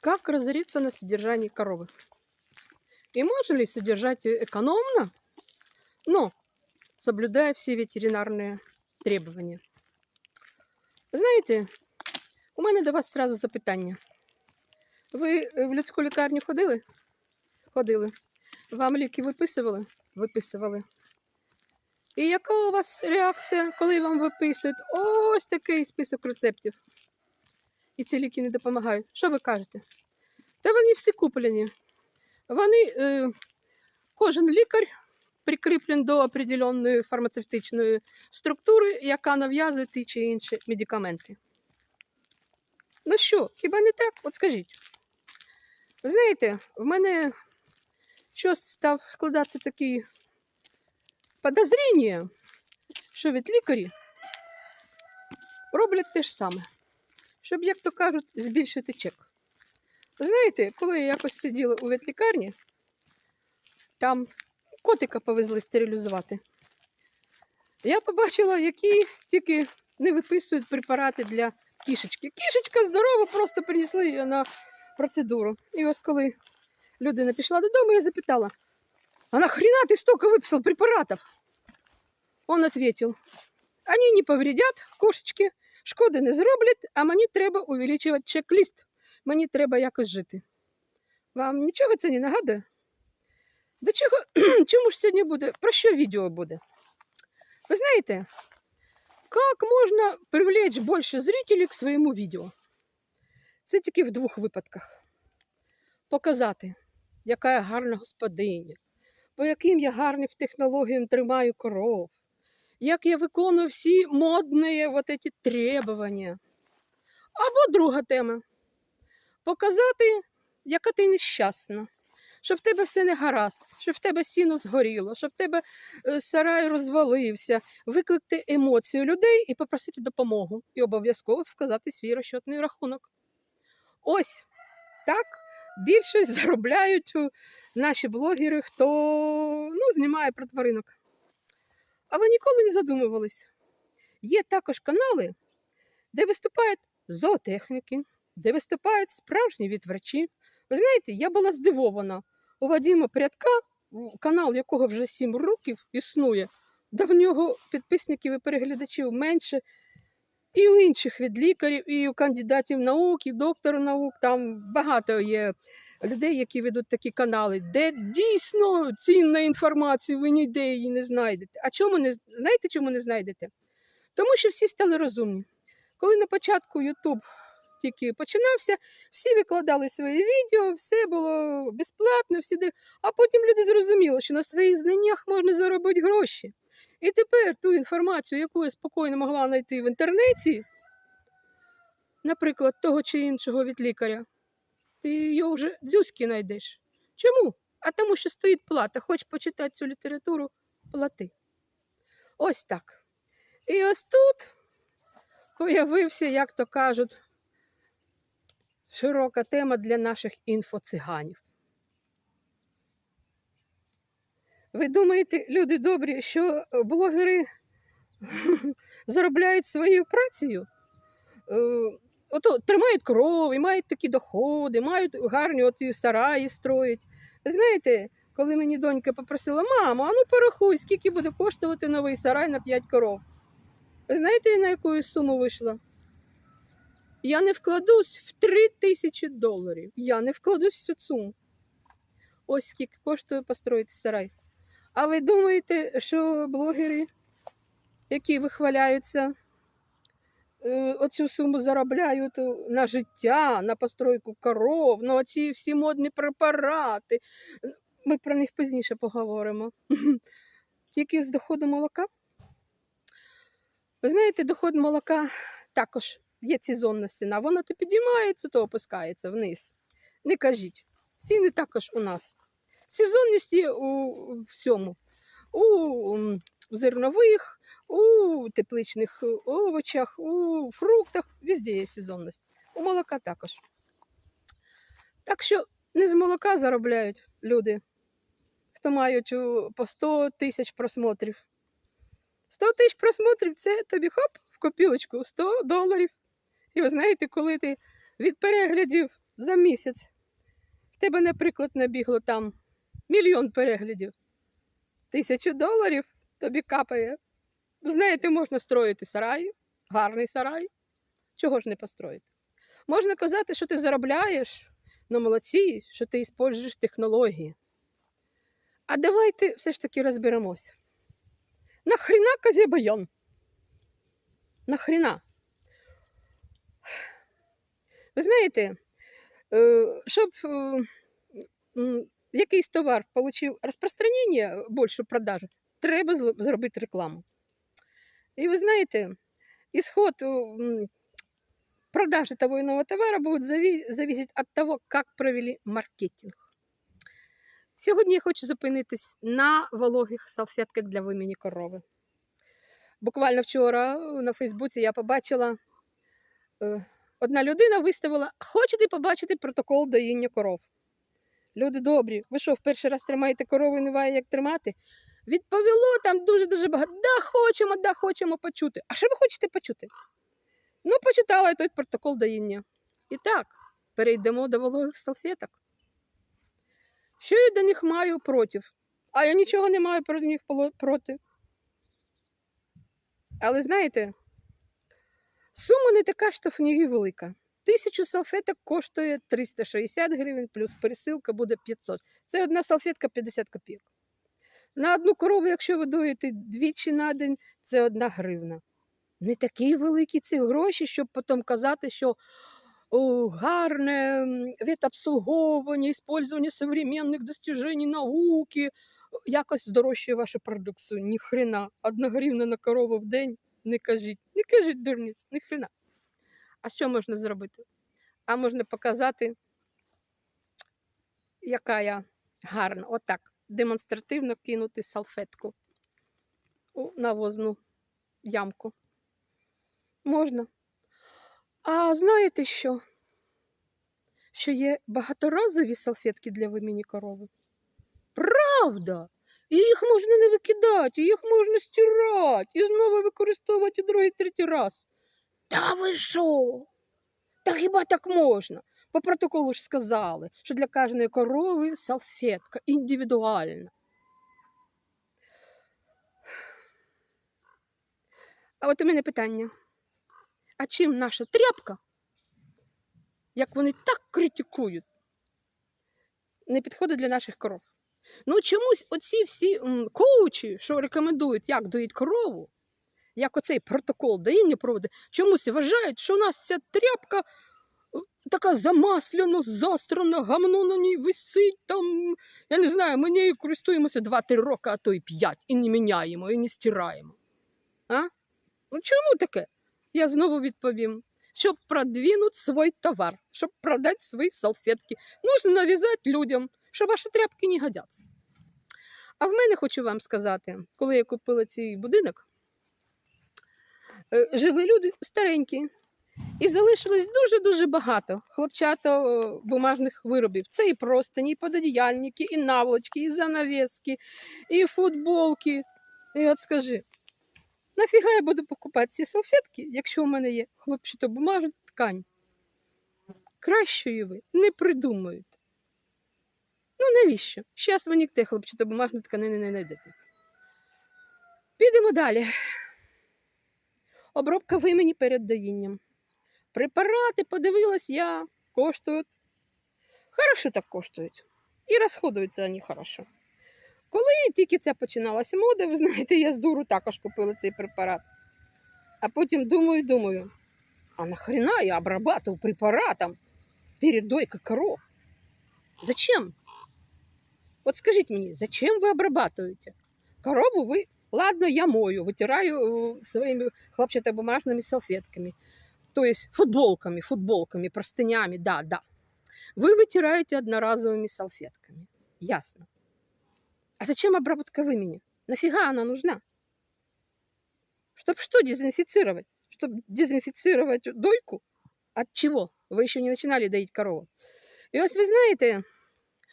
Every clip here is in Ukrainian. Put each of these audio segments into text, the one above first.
Как разориться на содержании коровы? И можно ли содержать ее экономно, но соблюдая все ветеринарные требования? Знаєте, у мене до вас сразу запитання. Ви е, в людську лікарню ходили? Ходили. Вам ліки виписували? Виписували. І яка у вас реакція, коли вам виписують ось такий список рецептів? І ці ліки не допомагають. Що ви кажете? Та вони всі куплені. Вони, е, кожен лікар прикріплен до определенної фармацевтичної структури, яка нав'язує ті чи інші медикаменти. Ну що, хіба не так? От скажіть. Ви знаєте, в мене щось став складатися такий подозріння, що від лікарі роблять те ж саме, щоб, як то кажуть, збільшити чек. Знаєте, коли я якось сиділа у ветлікарні, там котика повезли стерилізувати. Я побачила, які тільки не виписують препарати для кішечки. Кішечка здорова, просто принесли її на процедуру. І ось коли людина пішла додому, я запитала, а нахрена ты столько выписал препаратов? Он ответил, они не повредят кошечки, шкоди не зроблять, а мені треба увеличувати чек-ліст. Мені треба якось жити. Вам нічого це не нагадує? До чого, чому ж сьогодні буде? Про що відео буде? Ви знаєте, як можна привлечь більше зрителей к своєму відео? Це тільки в двох випадках. Показати, яка я гарна господиня, по яким я гарним технологіям тримаю коров, як я виконую всі модні вот эти требування. Або друга тема показати, яка ти нещасна, що в тебе все не гаразд, що в тебе сіно згоріло, що в тебе е, сарай розвалився, викликати емоцію людей і попросити допомогу, і обов'язково сказати свій розчетний рахунок. Ось так більшість заробляють наші блогери, хто ну, знімає про тваринок. А ви ніколи не задумувались. Є також канали, де виступають зоотехніки, де виступають справжні відврачі. Ви знаєте, я була здивована у Вадима Прядка, канал якого вже 7 років існує, да в нього підписників і переглядачів менше. І у інших від лікарів, і у кандидатів наук, і докторів наук. Там багато є людей, які ведуть такі канали, де дійсно цінна інформація, ви ніде її не знайдете. А чому не знаєте, чому не знайдете? Тому що всі стали розумні. Коли на початку Ютуб тільки починався, всі викладали свої відео, все було безплатно, всі а потім люди зрозуміли, що на своїх знаннях можна заробити гроші. І тепер ту інформацію, яку я спокійно могла знайти в інтернеті, наприклад, того чи іншого від лікаря, ти її вже дзюзьки знайдеш. Чому? А тому, що стоїть плата. Хоч почитати цю літературу, плати. Ось так. І ось тут появився, як то кажуть, широка тема для наших інфоциганів. Ви думаєте, люди добрі, що е, блогери заробляють своєю працею? Ото тримають кров і мають такі доходи, мають гарні от і сараї строять. Ви Знаєте, коли мені донька попросила, мамо, а ну порахуй, скільки буде коштувати новий сарай на 5 коров. Знаєте, на яку суму вийшла? Я не вкладусь в 3 тисячі доларів. Я не вкладусь в цю суму. Ось скільки коштує построїти сарай. А ви думаєте, що блогери, які вихваляються, оцю суму заробляють на життя, на постройку коров, на оці всі модні препарати. Ми про них пізніше поговоримо. Тільки з доходу молока. Ви знаєте, доход молока також є сезонна ціна. Воно то підіймається, то опускається вниз. Не кажіть. Ціни також у нас. Сезонність є у всьому. У зернових, у тепличних овочах, у фруктах, везде є сезонність. У молока також. Так що не з молока заробляють люди, хто мають по 100 тисяч просмотрів. 100 тисяч просмотрів це тобі хоп в копілочку 100 доларів. І ви знаєте, коли ти від переглядів за місяць в тебе, наприклад, набігло там мільйон переглядів, тисячу доларів тобі капає. Знаєте, можна строїти сарай, гарний сарай. Чого ж не построїти? Можна казати, що ти заробляєш, ну молодці, що ти використовуєш технології. А давайте все ж таки розберемось. Нахрена Казібайон? Нахрена? Ви знаєте, е, щоб е, якийсь товар отримав розпространення, більшу продажу, треба зробити рекламу. І ви знаєте, исход м, продажи того иного товара будет зависеть от того, как провели маркетинг. Сьогодні я хочу зупинитись на вологих салфетках для вимені корови. Буквально вчора е, на Фейсбуці я побачила, е, одна людина виставила: Хочете побачити протокол доїння коров? Люди добрі, ви що, в перший раз тримаєте корову і не знає, як тримати? Відповіло там дуже-дуже багато. Да, хочемо, да, хочемо почути. А що ви хочете почути? Ну, почитала я той протокол доїння. І так, перейдемо до вологих салфеток. Що я до них маю проти? А я нічого не маю проти них проти. Але знаєте, сума не така штрафні і велика. Тисячу салфеток коштує 360 гривень, плюс пересилка буде 500. Це одна салфетка 50 копійок. На одну корову, якщо ви дуєте двічі на день, це одна гривна. Не такі великі ці гроші, щоб потім казати, що о, гарне м, ветобслуговування, использование современних достижень науки якось здорожчує вашу продукцію. Ні хрена. Одна гривна на корову в день не кажіть. Не кажіть дурниць, ні хрена. А що можна зробити? А можна показати, яка я гарна. Отак. Демонстративно кинути салфетку у навозну ямку. Можна. А знаєте що? Що є багаторазові салфетки для виміні корови? Правда! Їх можна не викидати, їх можна стирати, і знову використовувати другий, третій раз. Та ви що? Та хіба так можна? По протоколу ж сказали, що для кожної корови салфетка індивідуальна. А от у мене питання. А чим наша тряпка, як вони так критикують, не підходить для наших коров? Ну, чомусь оці всі коучі, що рекомендують, як доїть корову, як оцей протокол доїння проводить, чомусь вважають, що у нас ця тряпка така замасляна, застрана, гамно на ній висить там. Я не знаю, ми нею користуємося 2-3 роки, а то й 5, і не міняємо, і не стираємо. А? Ну чому таке? Я знову відповім. Щоб продвинуть свой товар, щоб продать свої салфетки, нужно нав'язати людям, що ваші тряпки не годяться. А в мене хочу вам сказати, коли я купила цей будинок, е, жили люди старенькі, і залишилось дуже-дуже багато хлопчато е, бумажних виробів. Це і простині, і пододіяльники, і наволочки, і занавески, і футболки. І от скажи, нафіга я буду покупати ці салфетки, якщо у мене є хлопчатобумажна ткань? Кращої ви не придумаєте. Ну навіщо? Зараз ви ніде хлопчатобумажної тканини не знайдете. Підемо далі. Обробка вимені перед доїнням. Препарати, подивилась я, коштують. Хорошо так коштують. І розходуються вони хорошо. Коли тільки ця починалася мода, ви знаєте, я з дуру також купила цей препарат. А потім думаю, думаю, а нахрена я обрабатываю препаратом перед дойкой коров? Зачем? Вот скажите мне, зачем вы обрабатываете? Корову вы, ладно, я мою, вытираю э, своими хлопчатобумажными салфетками, то есть футболками, футболками, простынями, да, да. Вы вытираете одноразовыми салфетками, ясно. А зачем обработка вымени? Нафига она нужна? Чтоб что дезинфицировать? Чтоб дезинфицировать дойку? От чего? Ви ще не починали доїти корову. І ось ви знаєте,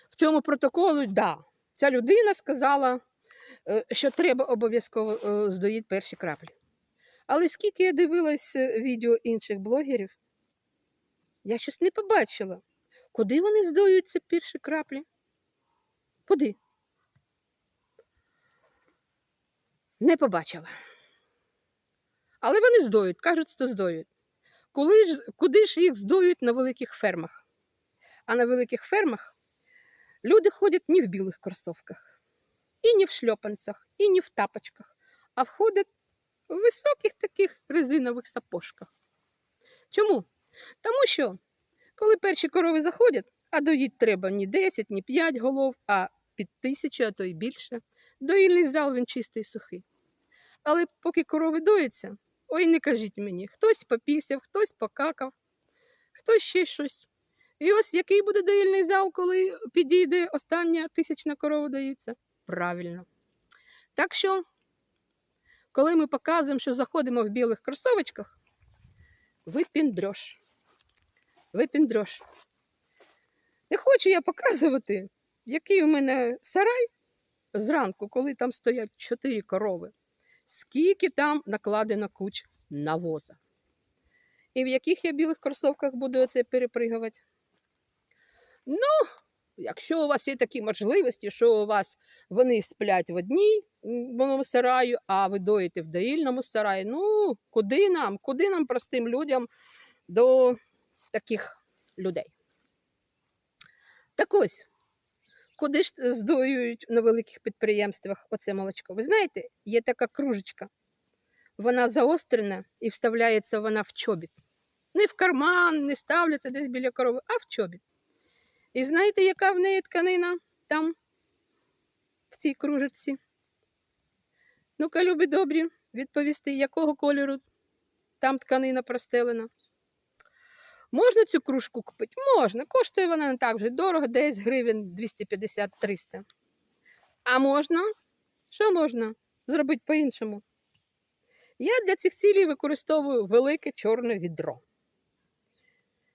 в цьому протоколу, да, ця людина сказала, е, що треба обов'язково е, здоїти перші краплі. Але скільки я дивилась е, відео інших блогерів, я щось не побачила. Куди вони здоюють ці перші краплі? Куди? Не побачила. Але вони здоють, кажуть, що здоють. Коли ж, куди ж їх здоють на великих фермах? А на великих фермах люди ходять не в білих кросовках, і не в шльопанцях, і не в тапочках, а входять в високих таких резинових сапожках. Чому? Тому що, коли перші корови заходять, а доїть треба ні 10, ні 5 голов, а під тисячу, а то й більше, доїльний зал він чистий і сухий. Але поки корови доються, ой, не кажіть мені, хтось попісяв, хтось покакав, хтось ще щось. І ось який буде доїльний зал, коли підійде остання тисячна корова доїться? Правильно. Так що, коли ми показуємо, що заходимо в білих кросовочках, випіндрьош. Випіндрьош. Не хочу я показувати, який у мене сарай зранку, коли там стоять чотири корови, скільки там накладено куч навоза. І в яких я білих кросовках буду оце перепригувати. Ну, якщо у вас є такі можливості, що у вас вони сплять в одній в сараю, а ви доїте в доїльному сараї, ну, куди нам, куди нам, простим людям, до таких людей? Так ось, куди ж здоюють на великих підприємствах оце молочко? Ви знаєте, є така кружечка. Вона заострена і вставляється вона в чобіт. Не в карман, не ставляться десь біля корови, а в чобіт. І знаєте, яка в неї тканина там, в цій кружечці? Ну-ка, любі добрі, відповісти, якого кольору там тканина простелена. Можна цю кружку купити? Можна. Коштує вона не так вже дорого, десь гривень 250-300. А можна? Що можна зробити по-іншому? Я для цих цілей використовую велике чорне відро.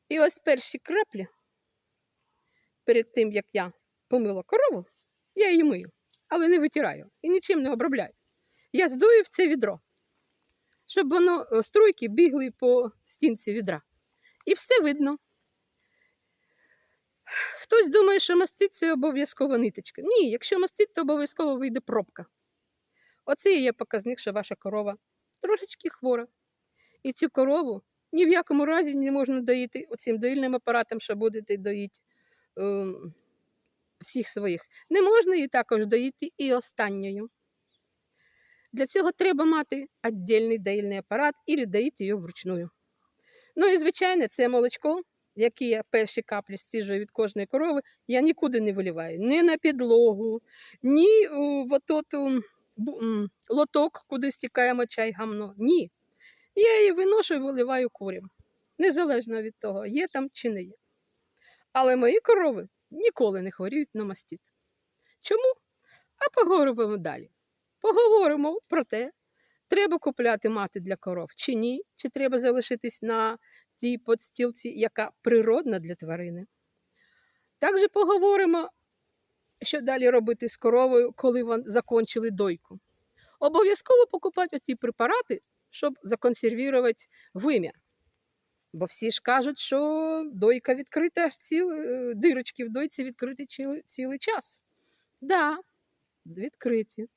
І ось перші краплі, перед тим, як я помила корову, я її мию, але не витираю і нічим не обробляю. Я здую в це відро, щоб воно е, струйки бігли по стінці відра. І все видно. Хтось думає, що мастить це обов'язково ниточка. Ні, якщо мастить, то обов'язково вийде пробка. Оце і є показник, що ваша корова трошечки хвора. І цю корову ні в якому разі не можна доїти оцим доїльним апаратом, що будете доїти всіх своїх. Не можна її також доїти і останньою. Для цього треба мати віддільний доїльний апарат і доїти її вручную. Ну і, звичайно, це молочко, яке я перші каплі стіжую від кожної корови, я нікуди не виливаю. Ні на підлогу, ні в ототу, лоток, куди стікає моча й гамно. Ні. Я її виношу і виливаю курям. Незалежно від того, є там чи не є. Але мої корови ніколи не хворіють на мастит. Чому? А поговоримо далі. Поговоримо про те, треба купляти мати для коров чи ні, чи треба залишитись на тій подстілці, яка природна для тварини. Також поговоримо, що далі робити з коровою, коли вони закончили дойку. Обов'язково покупати ті препарати, щоб законсервувати вим'я. Бо всі ж кажуть, що дойка відкрита, аж ціл, е, дирочки в дойці відкриті цілий, цілий час. Так, да, відкриті.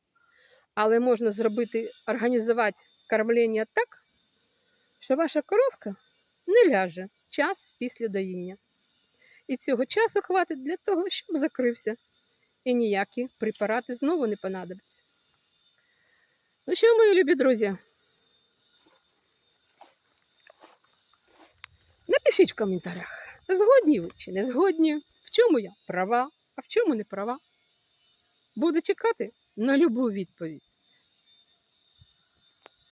Але можна зробити, організувати кормлення так, що ваша коровка не ляже час після доїння. І цього часу хватить для того, щоб закрився. І ніякі препарати знову не понадобляться. Ну що, мої любі друзі? Напишіть в коментарях, згодні ви чи не згодні, в чому я права, а в чому не права. Буду чекати на любу відповідь.